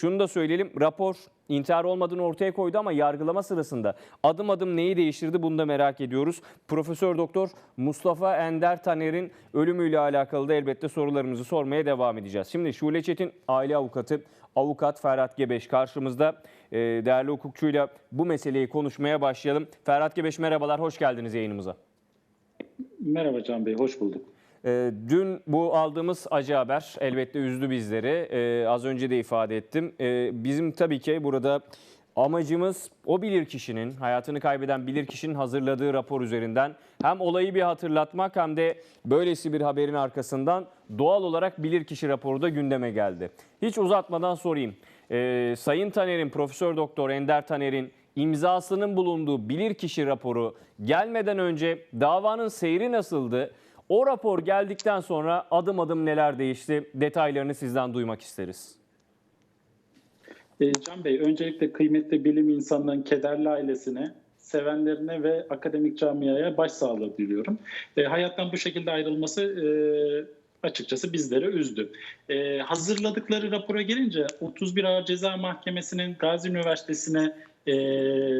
Şunu da söyleyelim rapor intihar olmadığını ortaya koydu ama yargılama sırasında adım adım neyi değiştirdi bunu da merak ediyoruz. Profesör Doktor Mustafa Ender Taner'in ölümüyle alakalı da elbette sorularımızı sormaya devam edeceğiz. Şimdi Şule Çetin aile avukatı avukat Ferhat Gebeş karşımızda. Ee, değerli hukukçuyla bu meseleyi konuşmaya başlayalım. Ferhat Gebeş merhabalar hoş geldiniz yayınımıza. Merhaba Can Bey, hoş bulduk. Ee, Dün bu aldığımız acı haber elbette üzdü bizleri. Ee, az önce de ifade ettim. Ee, bizim tabii ki burada amacımız o bilirkişinin, hayatını kaybeden bilirkişinin hazırladığı rapor üzerinden hem olayı bir hatırlatmak hem de böylesi bir haberin arkasından doğal olarak bilirkişi raporu da gündeme geldi. Hiç uzatmadan sorayım. Sayın Taner'in, Profesör Doktor Ender Taner'in imzasının bulunduğu bilirkişi raporu gelmeden önce davanın seyri nasıldı? O rapor geldikten sonra adım adım neler değişti? Detaylarını sizden duymak isteriz. Ee, Can Bey, öncelikle kıymetli bilim insanlarının kederli ailesine, sevenlerine ve akademik camiaya başsağlığı diliyorum. Ee, hayattan bu şekilde ayrılması e, açıkçası bizleri üzdü. Ee, hazırladıkları rapora gelince 31 Ağır Ceza Mahkemesi'nin Gazi Üniversitesi'ne e,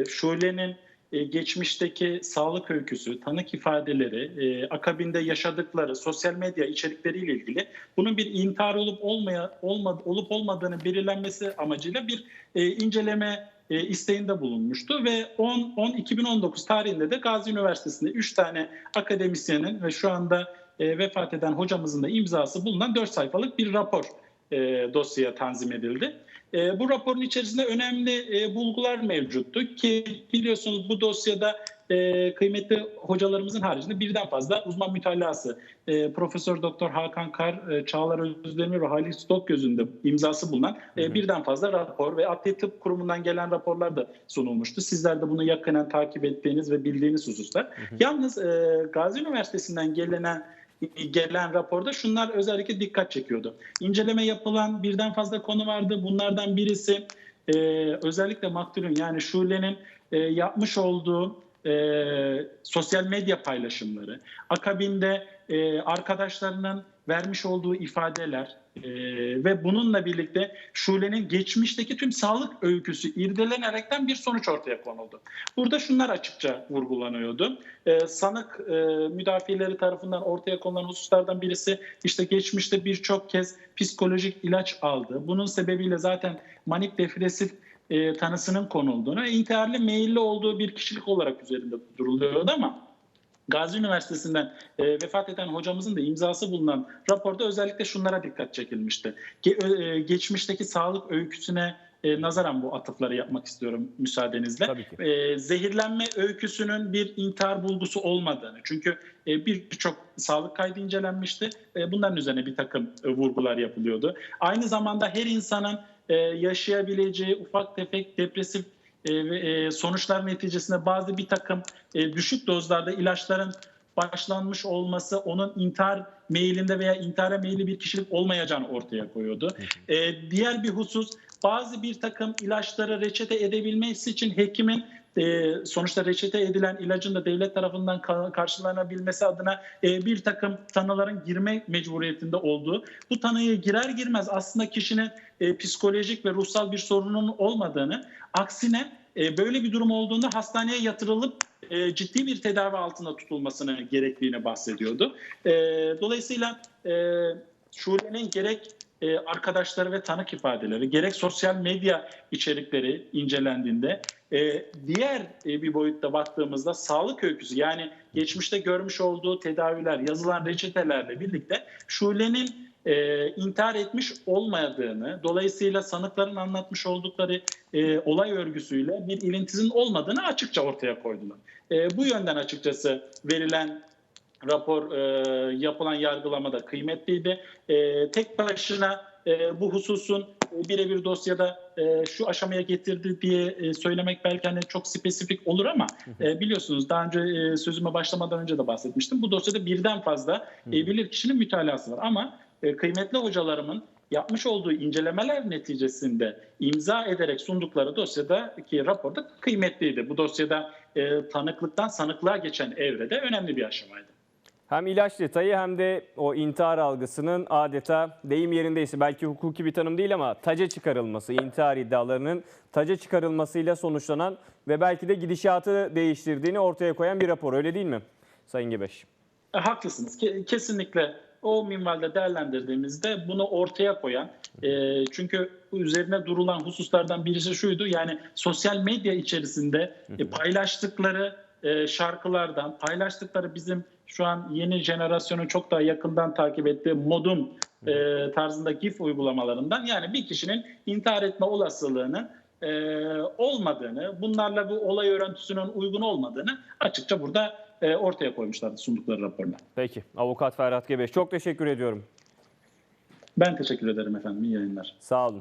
Şule'nin e, geçmişteki sağlık öyküsü, tanık ifadeleri, e, akabinde yaşadıkları sosyal medya içerikleriyle ilgili bunun bir intihar olup olmaya olmadı, olup olmadığını belirlenmesi amacıyla bir e, inceleme e, isteğinde bulunmuştu ve 10 10 2019 tarihinde de Gazi Üniversitesi'nde 3 tane akademisyenin ve şu anda e, vefat eden hocamızın da imzası bulunan 4 sayfalık bir rapor e, dosyaya tanzim edildi. E, bu raporun içerisinde önemli e, bulgular mevcuttu ki biliyorsunuz bu dosyada e, kıymetli hocalarımızın haricinde birden fazla uzman mütalası e, Profesör Doktor Hakan Kar, e, Çağlar Özdemir ve Halil Stok gözünde imzası bulunan e, birden fazla rapor ve Adli Tıp Kurumu'ndan gelen raporlar da sunulmuştu. Sizler de bunu yakinen takip ettiğiniz ve bildiğiniz hususlar. Yalnız e, Gazi Üniversitesi'nden gelenen gelen raporda şunlar özellikle dikkat çekiyordu. İnceleme yapılan birden fazla konu vardı. Bunlardan birisi e, özellikle maktulün yani Şule'nin e, yapmış olduğu e, sosyal medya paylaşımları, akabinde e, arkadaşlarının vermiş olduğu ifadeler e, ve bununla birlikte Şule'nin geçmişteki tüm sağlık öyküsü irdelenerekten bir sonuç ortaya konuldu. Burada şunlar açıkça vurgulanıyordu. E, sanık e, müdafileri tarafından ortaya konulan hususlardan birisi işte geçmişte birçok kez psikolojik ilaç aldı. Bunun sebebiyle zaten manik depresif e, tanısının konulduğunu intiharlı meyilli olduğu bir kişilik olarak üzerinde duruluyordu ama Gazi Üniversitesi'nden e, vefat eden hocamızın da imzası bulunan raporda özellikle şunlara dikkat çekilmişti. Ge- e, geçmişteki sağlık öyküsüne e, nazaran bu atıfları yapmak istiyorum müsaadenizle. Tabii ki. E, zehirlenme öyküsünün bir intihar bulgusu olmadığını çünkü e, birçok sağlık kaydı incelenmişti. E, bunların üzerine bir takım e, vurgular yapılıyordu. Aynı zamanda her insanın e, yaşayabileceği ufak tefek depresif sonuçlar neticesinde bazı bir takım e, düşük dozlarda ilaçların başlanmış olması onun intihar meyilinde veya intihara meyilli bir kişilik olmayacağını ortaya koyuyordu. E, diğer bir husus bazı bir takım ilaçları reçete edebilmesi için hekimin e, sonuçta reçete edilen ilacın da devlet tarafından ka- karşılanabilmesi adına e, bir takım tanıların girme mecburiyetinde olduğu. Bu tanıya girer girmez aslında kişinin e, psikolojik ve ruhsal bir sorunun olmadığını, aksine e, böyle bir durum olduğunda hastaneye yatırılıp ciddi bir tedavi altında tutulmasını gerektiğini bahsediyordu. Dolayısıyla Şule'nin gerek e, arkadaşları ve tanık ifadeleri, gerek sosyal medya içerikleri incelendiğinde e, diğer e, bir boyutta baktığımızda sağlık öyküsü yani geçmişte görmüş olduğu tedaviler, yazılan reçetelerle birlikte Şule'nin e, intihar etmiş olmadığını, dolayısıyla sanıkların anlatmış oldukları e, olay örgüsüyle bir ilintisinin olmadığını açıkça ortaya koydular. E, bu yönden açıkçası verilen rapor e, yapılan yargılamada kıymetliydi. E, tek başına e, bu hususun e, birebir dosyada e, şu aşamaya getirdi diye e, söylemek belki hani çok spesifik olur ama e, biliyorsunuz daha önce e, sözüme başlamadan önce de bahsetmiştim. Bu dosyada birden fazla e, bilir kişinin mütalası var ama e, kıymetli hocalarımın yapmış olduğu incelemeler neticesinde imza ederek sundukları dosyadaki raporda kıymetliydi. Bu dosyada e, tanıklıktan sanıklığa geçen evrede önemli bir aşamaydı. Hem ilaç detayı hem de o intihar algısının adeta deyim yerindeyse belki hukuki bir tanım değil ama taca çıkarılması, intihar iddialarının taca çıkarılmasıyla sonuçlanan ve belki de gidişatı değiştirdiğini ortaya koyan bir rapor öyle değil mi Sayın Gebeş? E, Haklısınız. Ke- Kesinlikle o minvalde değerlendirdiğimizde bunu ortaya koyan e, çünkü üzerine durulan hususlardan birisi şuydu yani sosyal medya içerisinde e, paylaştıkları e, şarkılardan paylaştıkları bizim şu an yeni jenerasyonun çok daha yakından takip ettiği modum e, tarzında GIF uygulamalarından yani bir kişinin intihar etme olasılığının e, olmadığını, bunlarla bu olay örüntüsünün uygun olmadığını açıkça burada e, ortaya koymuşlardı sundukları raporla. Peki avukat Ferhat Gebeş çok teşekkür ediyorum. Ben teşekkür ederim efendim. İyi yayınlar. Sağ olun.